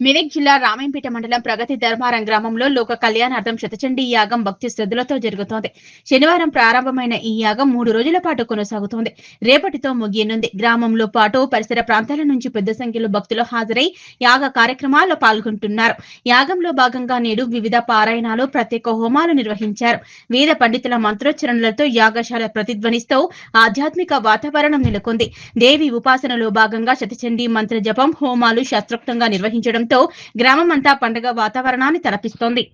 మెదక్ జిల్లా రామాయంపేట మండలం ప్రగతి ధర్మారం గ్రామంలో లోక కళ్యాణార్థం శతచండీ యాగం భక్తి శ్రద్ధలతో జరుగుతోంది. శనివారం ప్రారంభమైన ఈ యాగం మూడు రోజుల పాటు కొనసాగుతోంది. రేపటితో ముగియనుంది. గ్రామంలో పాటు పరిసర ప్రాంతాల నుంచి పెద్ద సంఖ్యలో భక్తులు హాజరై యాగ కార్యక్రమాల్లో పాల్గొంటున్నారు. యాగంలో భాగంగా నేడు వివిధ పారాయణాలు ప్రత్యేక హోమాలు నిర్వహించారు. వేద పండితుల మంత్రోచ్చరణలతో యాగశాల ప్రతిధ్వనిస్తూ ఆధ్యాత్మిక వాతావరణం నెలకొంది. దేవి ఉపాసనలో భాగంగా శతచండీ మంత్ర జపం హోమాలు శాస్త్రోక్తంగా నిర్వహించడం నిర్వహించడంతో గ్రామమంతా పండుగ వాతావరణాన్ని తలపిస్తోంది.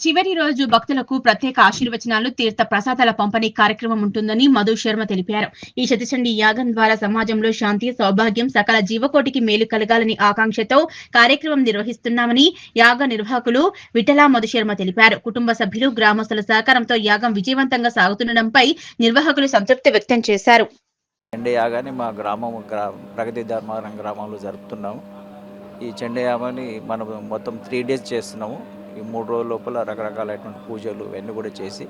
చివరి రోజు భక్తులకు ప్రత్యేక ఆశీర్వచనాలు తీర్థ ప్రసాదాల పంపిణీ కార్యక్రమం ఉంటుందని మధు శర్మ తెలిపారు. ఈ శతిచండి యాగం ద్వారా సమాజంలో శాంతి సౌభాగ్యం సకల జీవకోటికి మేలు కలగాలని ఆకాంక్షతో కార్యక్రమం నిర్వహిస్తున్నామని యాగ నిర్వాహకులు విఠలా మధు శర్మ తెలిపారు. కుటుంబ సభ్యులు గ్రామస్తుల సహకారంతో యాగం విజయవంతంగా సాగుతుండడంపై నిర్వాహకులు సంతృప్తి వ్యక్తం చేశారు. యాగాన్ని మా గ్రామం ప్రగతి ధర్మారం గ్రామంలో జరుపుతున్నాము ఈ చండయామని మనం మొత్తం త్రీ డేస్ చేస్తున్నాము. ఈ మూడు రోజుల లోపల రకరకాలైనటువంటి పూజలు ఇవన్నీ కూడా చేసి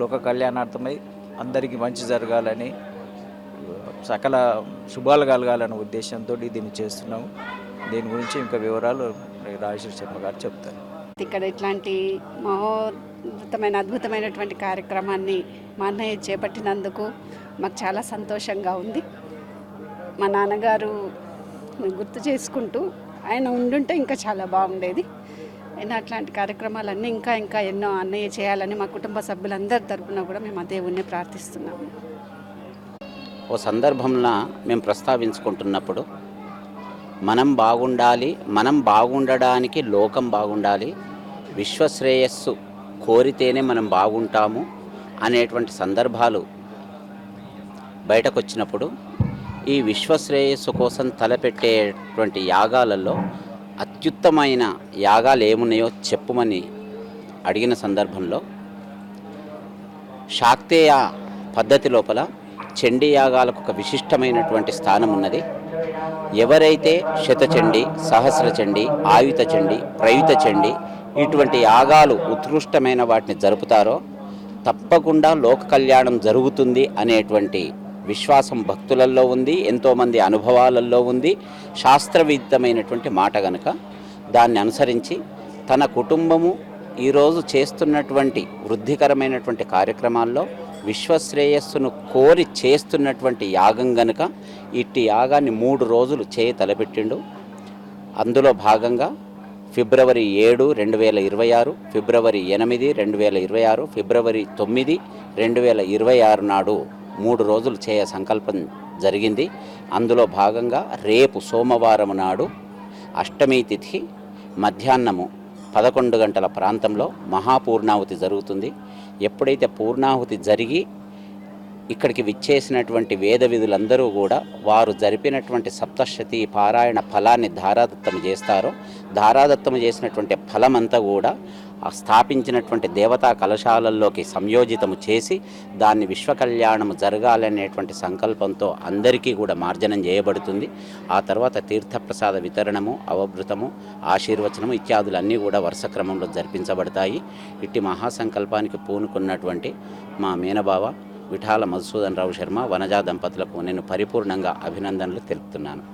లోక కళ్యాణార్థమై అందరికీ మంచి జరగాలని సకల శుభాలు కలగాలనే ఉద్దేశంతో దీన్ని చేస్తున్నాము. దీని గురించి ఇంకా వివరాలు రాజేశ్వర శర్మ గారు చెప్తారు. ఇక్కడ ఇట్లాంటి మహోద్భుతమైన అద్భుతమైనటువంటి కార్యక్రమాన్ని మా అన్నయ్య చేపట్టినందుకు మాకు చాలా సంతోషంగా ఉంది. మా నాన్నగారు గుర్తు చేసుకుంటూ ఆయన ఉండుంటే ఇంకా చాలా బాగుండేది. అయినా అట్లాంటి కార్యక్రమాలన్నీ ఇంకా ఇంకా ఎన్నో అన్నయ్య చేయాలని మా కుటుంబ సభ్యులందరి తరఫున కూడా మేము ఆ దేవుణ్ణి ప్రార్థిస్తున్నాము ఓ సందర్భంలో మేము ప్రస్తావించుకుంటున్నప్పుడు మనం బాగుండాలి మనం బాగుండడానికి లోకం బాగుండాలి విశ్వశ్రేయస్సు కోరితేనే మనం బాగుంటాము అనేటువంటి సందర్భాలు బయటకు వచ్చినప్పుడు ఈ విశ్వశ్రేయస్సు కోసం తలపెట్టేటువంటి యాగాలలో అత్యుత్తమైన యాగాలు ఏమున్నాయో చెప్పుమని అడిగిన సందర్భంలో శాక్తేయ పద్ధతి లోపల చండీ యాగాలకు ఒక విశిష్టమైనటువంటి స్థానం ఉన్నది ఎవరైతే శతచండి సహస్ర చండి ఆయుత చండి ప్రయుత చండి ఇటువంటి యాగాలు ఉత్కృష్టమైన వాటిని జరుపుతారో తప్పకుండా లోక కళ్యాణం జరుగుతుంది అనేటువంటి విశ్వాసం భక్తులలో ఉంది ఎంతోమంది అనుభవాలలో ఉంది. శాస్త్రవిద్దమైనటువంటి మాట గనుక దాన్ని అనుసరించి తన కుటుంబము ఈరోజు చేస్తున్నటువంటి వృద్ధికరమైనటువంటి కార్యక్రమాల్లో విశ్వశ్రేయస్సును కోరి చేస్తున్నటువంటి యాగం గనుక ఇట్టి యాగాన్ని మూడు రోజులు చేయి తలపెట్టిండు. అందులో భాగంగా ఫిబ్రవరి ఏడు రెండు వేల ఇరవై ఆరు ఫిబ్రవరి ఎనిమిది రెండు వేల ఇరవై ఆరు ఫిబ్రవరి తొమ్మిది రెండు వేల ఇరవై ఆరు నాడు మూడు రోజులు చేయ సంకల్పం జరిగింది. అందులో భాగంగా రేపు సోమవారం నాడు అష్టమి తిథి మధ్యాహ్నము పదకొండు గంటల ప్రాంతంలో మహాపూర్ణాహుతి జరుగుతుంది. ఎప్పుడైతే పూర్ణాహుతి జరిగి ఇక్కడికి విచ్చేసినటువంటి వేద విధులందరూ కూడా వారు జరిపినటువంటి సప్తశతి పారాయణ ఫలాన్ని ధారాదత్తము చేస్తారో. ధారాదత్తము చేసినటువంటి ఫలమంతా కూడా స్థాపించినటువంటి దేవతా కలశాలల్లోకి సంయోజితము చేసి దాన్ని విశ్వ కళ్యాణము జరగాలనేటువంటి సంకల్పంతో అందరికీ కూడా మార్జనం చేయబడుతుంది. ఆ తర్వాత తీర్థప్రసాద వితరణము అవభృతము ఆశీర్వచనము ఇత్యాదులన్నీ కూడా వరుస క్రమంలో జరిపించబడతాయి. ఇట్టి మహాసంకల్పానికి పూనుకున్నటువంటి మా మీనబావ విఠాల మధుసూదన్ రావు శర్మ వనజా దంపతులకు నేను పరిపూర్ణంగా అభినందనలు తెలుపుతున్నాను.